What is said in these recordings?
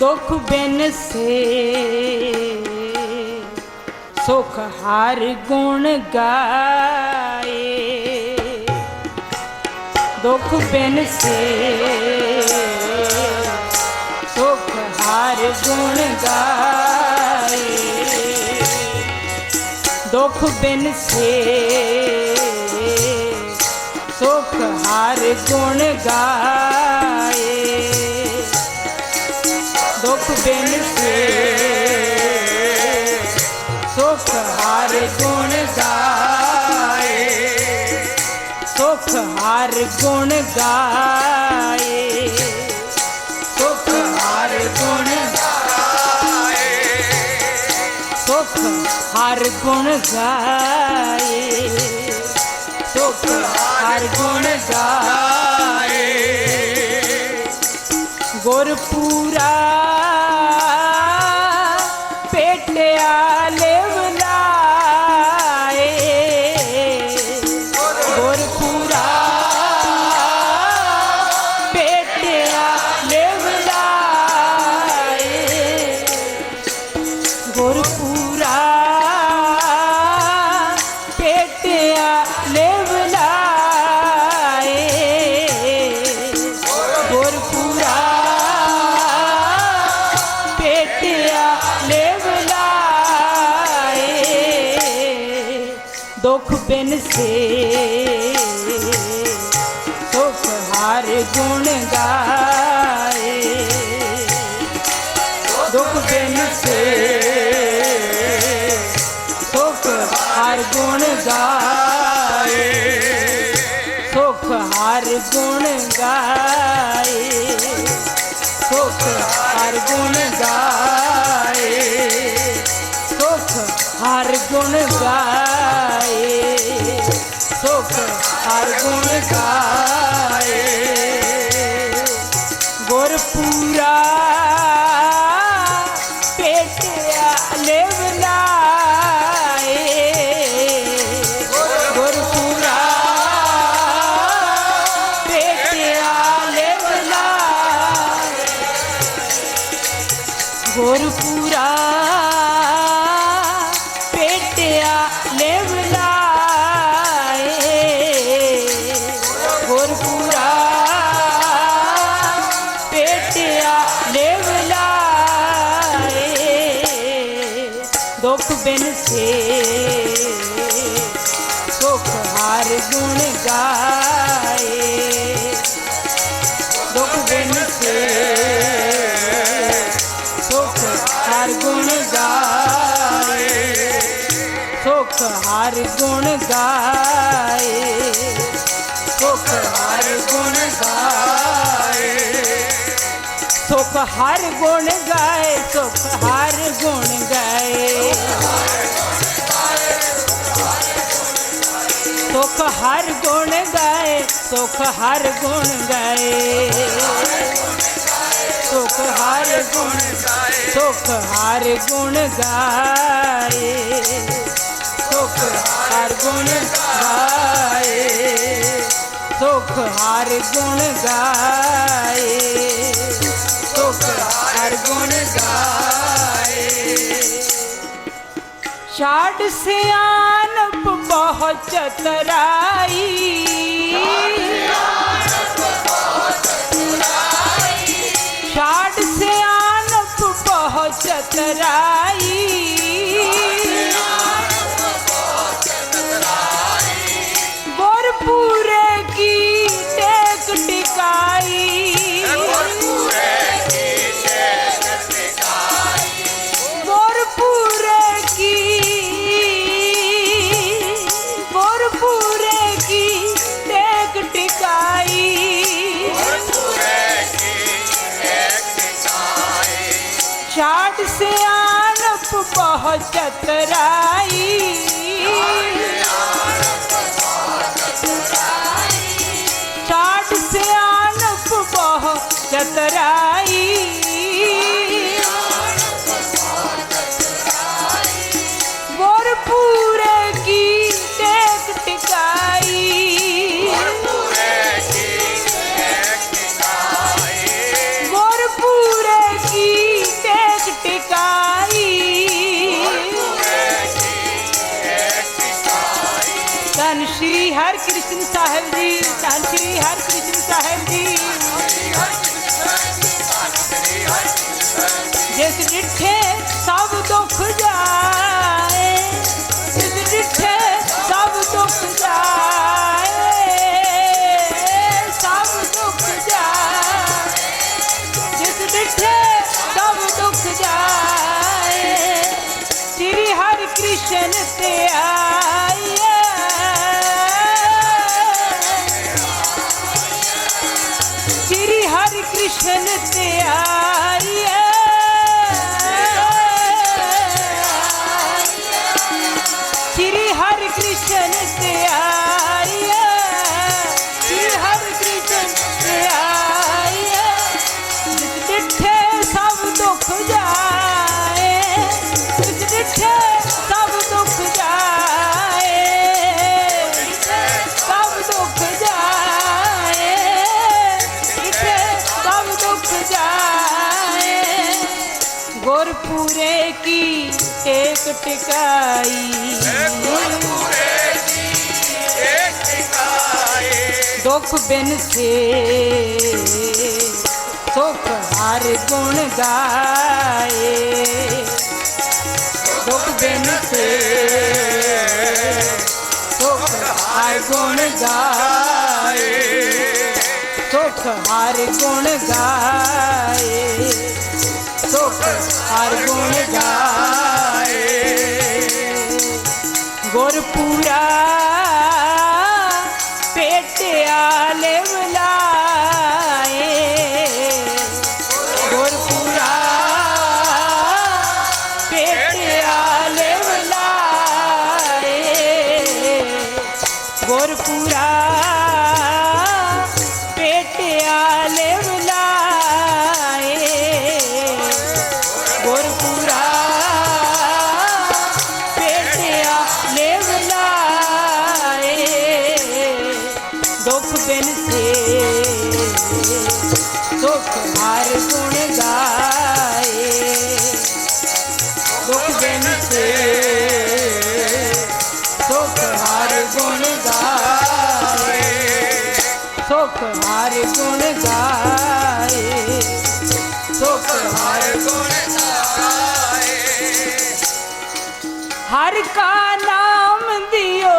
ਦੁਖ ਬਿਨ ਸੇ। ਸੁਖ ਹਰ ਗੁਣ ਗਾਏ। ਦੁਖ ਬਿਨ ਸੇ। ਸੁਖ ਹਰ ਗੁਣ ਗਾਏ। ਦੁਖ ਬਿਨ ਸੇ। ਸੁਖ ਹਰ ਗੁਣ ਗਾਏ। रूप बेन से सुख हार गुण गाए। सुख हार गुण गाए। सुख हार गुण गाए। सुख हार गुण गाए। सुख हार गुण गाए। गोरपुरा yeah. ਦੁੱਖ ਸੇ ਸੁਖ ਹਰ ਗੁਣ ਗਾਏ ਦੁੱਖ ਬਿਨ ਸੇ ਸੁਖ ਹਰ ਗੁਣ ਗਾਏ ਸੁਖ ਹਰ ਗੁਣ ਗਾਏ ਸੁਖ ਹਰ ਗੁਣ ਗਾਏ ਸੁਖ ਹਰ ਗੁਣ ਗਾਏ ਹਰ ਗੁਣ ਗਾਏ ਗੁਰਪੂਰਾ ਦੁੱਖ ਬਿਨ ਸੇ ਸੁਖ ਹਾਰ ਗੁਣ ਗਾਏ। ਦੁੱਖ ਬਿਨ ਸੇ ਸੁਖ ਹਾਰ ਗੁਣ ਗਾਏ। ਸੁਖ ਹਰ ਗੁਣ ਗਾਏ। ਸੁਖ ਹਾਰ ਗੁਣ ਗਾਏ। ਸੁਖ ਹਰ ਗੁਣ ਗਾਏ, ਸੁਖ ਹਰ ਗੁਣ ਗਾਏ। ਸੁਖ ਹਰ ਗੁਣ ਗਾਏ, ਸੁਖ ਹਰ ਗੁਣ ਗਾਏ। ਸੁਖ ਹਰ ਗੁਣ ਸੁਖ ਹਰ ਗੁਣ ਗਾਏ। ਸੁਖ ਹਰ ਗੁਣ ਗਾਏ, ਸੁਖ ਹਰ ਗੁਣ ਗਾਏ। ਗੁਣ ਗਾਏ? ਛਾੜ ਸਿਆਨਪ ਬਹੁਤ ਚਤਰਾਈ। ਛਾੜ ਸਿਆਨਪ ਬਹੁਤ ਚਤਰਾਈ। ਸਿਆਣਪ ਬਹੁਤ ਚਤਰਾਈ ਛਾੜ ਸਿਆਣਪ ਬਹੁਤ ਚਤਰਾਈ ਟਿਕਾਈ ਧੰਨ ਸ਼੍ਰੀ ਹਰਿਕ੍ਰਿਸ਼ਨ ਸਾਹਿਬ ਜੀ ਧੰਨ ਸ਼੍ਰੀ ਹਰਿਕ੍ਰਿਸ਼ਨ ਸਾਹਿਬ ਜੀ। ਜਿਸ ਡਿਠੇ ਹਰਿ ਟੇਕ ਟਿਕਾਈ ਦੁੱਖ ਬਿਨ ਸੇ, ਸੁਖ ਹਰ ਗੁਣ ਗਾਏ। ਦੁੱਖ ਬਿਨ ਸੇ, ਸੁਖ ਹਰ ਗੁਣ ਗਾਏ। ਸੁਖ ਹਰ ਗੁਣ ਗਾਏ, ਸੁਖ ਹਰ ਗੁਣ ਗਾਏ। ਗੁਰਪੂਰਾ ਪੇਟਿਆ ਸੁਖ ਹਰ ਗੁਣ ਗਾਏ ਸੁਖ ਹਰ ਗੁਣ ਹਰ ਕਾ ਨਾਮ ਦਿਓ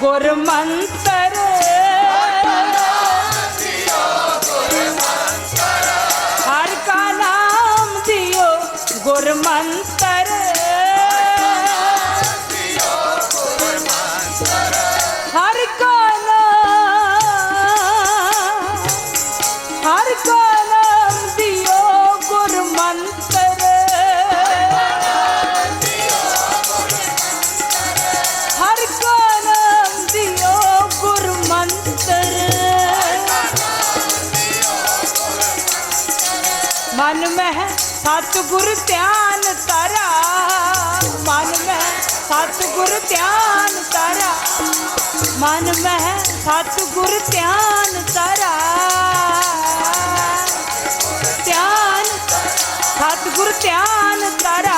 ਗੁਰ ਮੰਤਰ। ਹਰ ਕਾ ਨਾਮ ਦਿਓ ਗੁਰ ਮੰਤਰ। ਮਨ ਮਹਿ ਸਤਿਗੁਰ ਧਿਆਨ ਤਾਰਾ ਮਨ ਮਹਿ ਸਤਿਗੁਰ ਧਿਆਨ ਤਾਰਾ ਮਨ ਮਹਿ ਸਤਿਗੁਰ ਧਿਆਨ ਤਾਰਾ ਧਿਆਨ, ਸਤਿਗੁਰ ਧਿਆਨ ਤਾਰਾ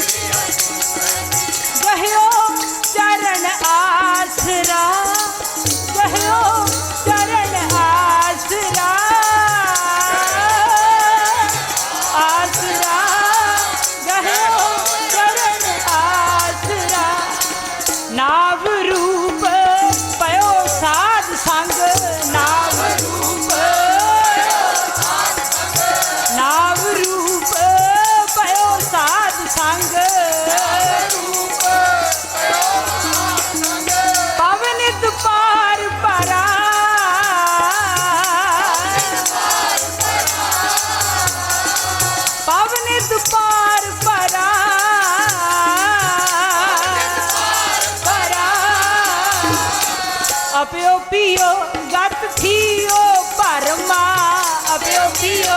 ਅਪਿਓ ਪੀਓ ਗਤ ਥੀਓ ਪਰਮਾ ਅਪਿਓ ਪੀਓ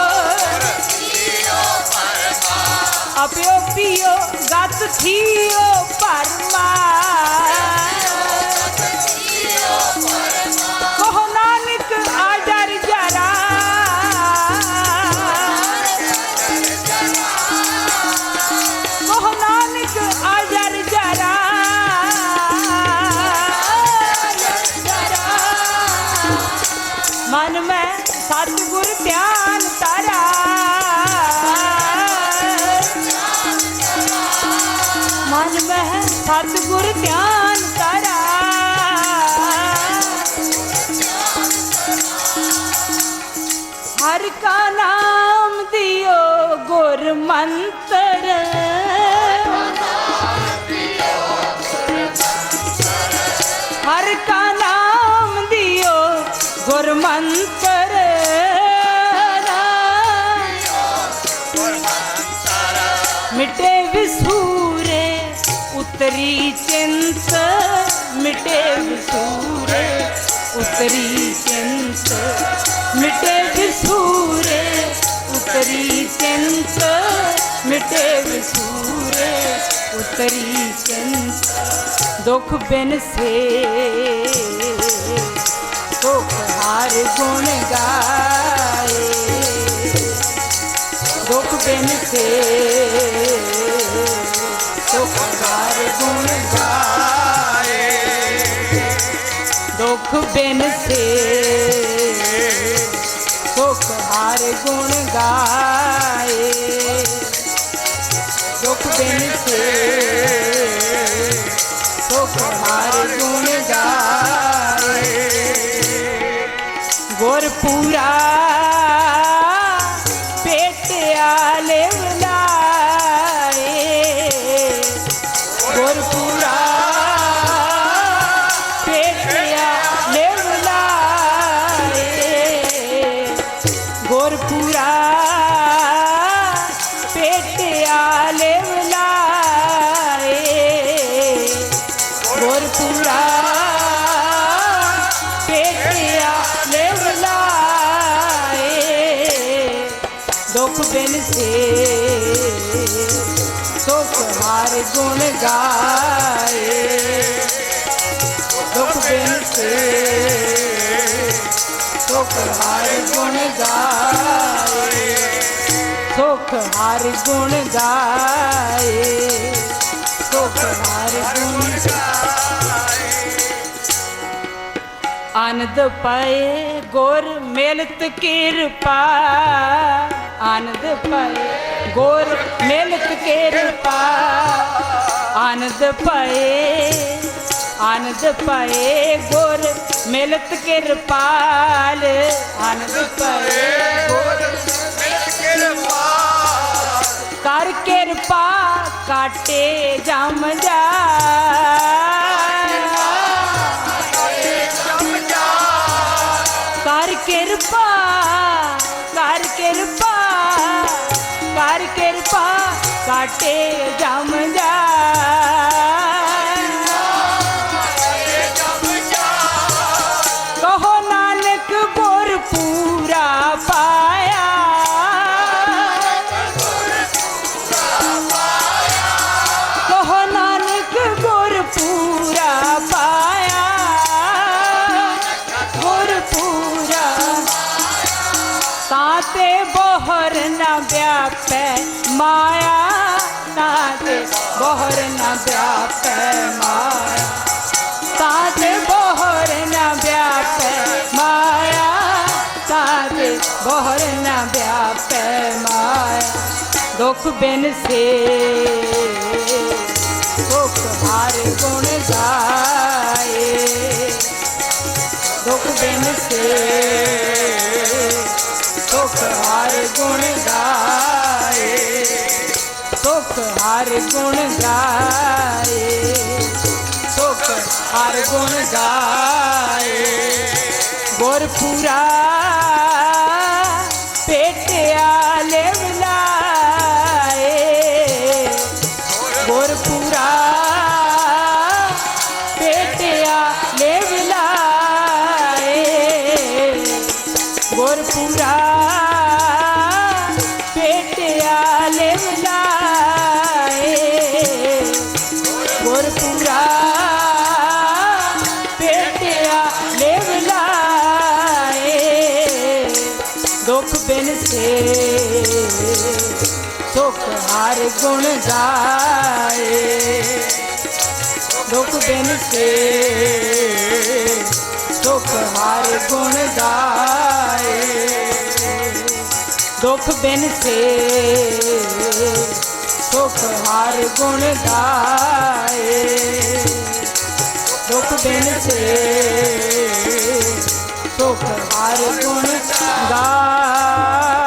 ਅਪਿਓ ਪੀਓ ਗਤ ਥੀਓ ਪਰਮਾ ਸਤਿਗੁਰ ਧਿਆਨ ਤਾਰਾ ਮਨ ਮੈਂ ਸਤਿਗੁਰ ਧਿਆਨ ਤਾਰਾ ਹਰ ਕਾ ਨਾਮ ਦਿਓ ਗੁਰ ਉਤਰੀ ਚਿੰਤ ਮਿਟੇ ਵਿਸੂਰੇ ਉਤਰੀ ਚਿੰਤ ਮਿਟੇ ਵਿਸੂਰੇ ਉਤਰੀ ਚਿੰਤ ਮਿਟੇ ਵਿਸੂਰੇ ਉਤਰੀ ਚਿੰਤ ਦੁਖ ਬਿਨ ਸੇ ਦੁਖ ਹਾਰ ਗੁਣ ਗਾਏ ਦੁਖ ਬਿਨ ਸੇ ਦੁਖ ਗੁਣ ਗਾਏ ਦੁੱਖ ਬਿਨ ਸੇ ਦੁਖ ਹਾਰ ਗੁਣ ਗਾਏ। ਦੁੱਖ ਬਿਨ ਸੇ, ਸੁਖ ਹਾਰ ਗੁਣ ਗਾਏ। ਗੁਰ ਪੂਰਾ ਦੁਖ ਬਿਨ ਸੇ, ਸੁਖ ਹਾਰ ਗੁਣ ਗਾਏ। ਦੁਖ ਬਿਨ ਸੇ, ਸੁਖ ਹਾਰ ਗੁਣ ਗਾਏ। ਸੁਖ ਹਾਰ ਗੁਣ ਗਾਏ, ਸੁਖ ਹਾਰ ਗੁਣ ਆਨੰਦ ਪਾਏ ਗੁਰ ਮਿਲਤ ਕਿਰਪਾ। ਆਨੰਦ ਪਾਏ ਗੁਰ ਮਿਲਤ ਕਿਰਪਾ। ਆਨੰਦ ਪਏ ਆਨੰਦ ਪਏ ਗੁਰ ਮਿਲਤ ਕਿਰਪਾਲ। ਆਨੰਦ ਪਏ ਗੁਰ ਕਰ ਕਿਰਪਾ, ਕਾਟੇ ਜਮ ਜਾ। ਕਰ ਕਿਰਪਾ ਕਰ ਕਿਰਪਾ ਕਰ ਕਿਰਪਾ ਕਾਟੇ ਬੋਹਰ ਨਾ ਵਿਆਪੈ ਮਾਇਆ ਤਾਤੇ ਬੋਹਰ ਨਾ ਵਿਆਪੈ ਮਾਇਆ ਤਾਤੇ ਬੋਹਰ ਨਾ ਵਿਆਪੈ ਮਾਇਆ ਦੁਖ ਬਿਨ ਸੇ ਦੁਖ ਹਾਰ ਗੁਣ ਗਾਏ ਦੁਖ ਬਿਨ ਸੇ ਦੁਖ ਹਾਰ ਗੁਣ ਗਾਏ ਗੁਣ ਗਾਏ। ਦੁਖ ਹਾਰ ਗੁਣ ਗਾਏ। ਗੁਰਪੂਰਾ ਪੂਰਾ ਦੁੱਖ ਬਿਨ ਸੇ। ਸੁਖ ਹਰ ਗੁਣ ਗਾਏ ਦੁੱਖ ਬਿਨ ਸੇ। ਦੁੱਖ ਹਰ ਗੁਣ ਗਾਏ ਦੁੱਖ ਬਿਨ ਸੇ। ਸੁਖ ਹਰ ਗੁਣ ਗਾਏ ਦੁੱਖ ਬਿਨ ਸੁਖ ਹਰ ਗੁਣ ਗਾਏ।